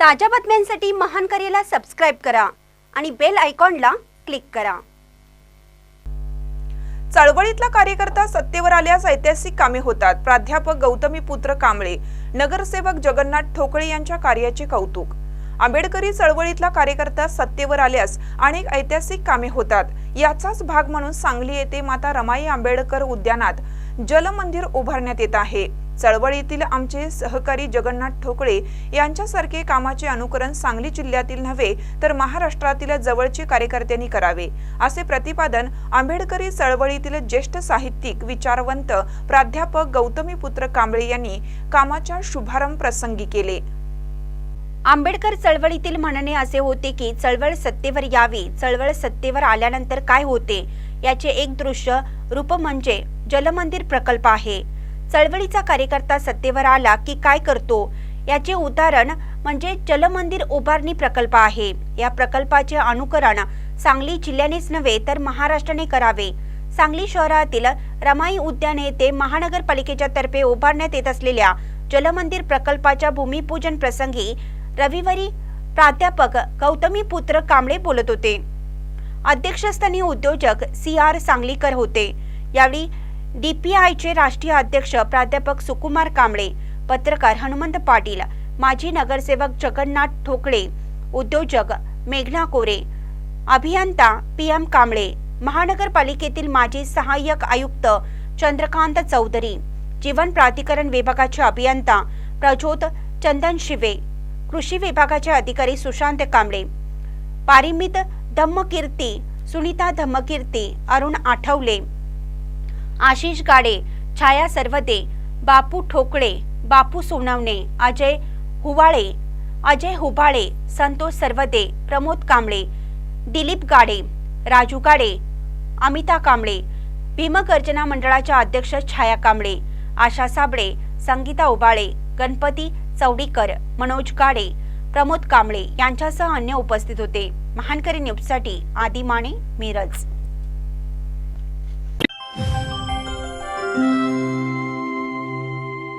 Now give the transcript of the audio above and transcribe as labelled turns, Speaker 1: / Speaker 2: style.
Speaker 1: ताज्या बातम्यांसाठी महान करेला सबस्क्राईब करा आणि बेल आयकॉनला क्लिक करा.
Speaker 2: चळवळीतला कार्यकर्ता सत्तेवर आल्यास ऐतिहासिक कामे होतात. प्राध्यापक गौतमी पुत्र कांबळे नगरसेवक जगन्नाथ ठोकळे यांच्या कार्याचे कौतुक. आंबेडकरी चळवळीतला कार्यकर्ता सत्तेवर आल्यास अनेक ऐतिहासिक कामे होतात. याचाच भाग म्हणून सांगली येथे माता रमाई आंबेडकर उद्यानात जलमंदिर उभारण्यात येत आहे. चळवळीतील आमचे सहकारी जगन्नाथ ठोकळे यांच्यासारखे कामाचे अनुकरण सांगली जिल्ह्यातील नव्हे तर महाराष्ट्रातील जवळचे कार्यकर्त्यांनी करावे असे प्रतिपादन आंबेडकरी चळवळीतील ज्येष्ठ साहित्यिक विचारवंत प्राध्यापक गौतमीपुत्र कांबळे यांनी कामाच्या शुभारंभ प्रसंगी केले.
Speaker 1: आंबेडकर चळवळीतील म्हणणे असे होते की चळवळ सत्तेवर यावी चळवळ सत्तेवर आल्यानंतर काय होते? याचे एक दृश्य रूप म्हणजे जलमंदिर प्रकल्प आहे. चळवळीचा कार्यकर्ता सत्तेवर आला की काय करतो? याचे उदाहरण म्हणजे जलमंदिर उभारणी प्रकल्प आहे. या प्रकल्पाचे अनुकरण सांगली जिल्ह्यानेच नव्हे तर महाराष्ट्राने करावे. सांगली शहरातील रमाई उद्यान येथे महानगरपालिकेच्या तर्फे उभारण्यात येत असलेल्या जलमंदिर प्रकल्पाच्या भूमिपूजन प्रसंगी रविवारी प्राध्यापक गौतमी पुत्र कांबळे बोलत होते. अध्यक्षस्थानी उद्योजक सी आर सांगलीकर होते. यावेळी डीपीआयचे राष्ट्रीय अध्यक्ष प्राध्यापक सुकुमार कांबळे पत्रकार हनुमंत पाटील माजी नगरसेवक जगन्नाथ ठोकळे उद्योजक मेघना कोरे अभियंता पी एम कांबळे महानगरपालिकेतील माजी सहाय्यक आयुक्त चंद्रकांत चौधरी जीवन प्राधिकरण विभागाचे अभियंता प्रज्योत चंदन शिवे कृषी विभागाचे अधिकारी सुशांत कांबळे पारिमित धम्मकीर्ती सुनीता धम्मकीर्ती अरुण आठवले आशिष गाडे छाया सर्वदे बापू ठोकळे बापू सोनवणे अजय हुवाळे अजय हुबाळे संतोष सर्वदे प्रमोद कांबळे दिलीप गाडे राजू गाडे अमिता कांबळे भीमगर्जना मंडळाच्या अध्यक्ष छाया कांबळे आशा साबळे संगीता उबाळे गणपती चौडीकर मनोज गाडे प्रमोद कांबळे यांच्यासह अन्य उपस्थित होते. महानकरी न्यूजसाठी आदी माने मिरज.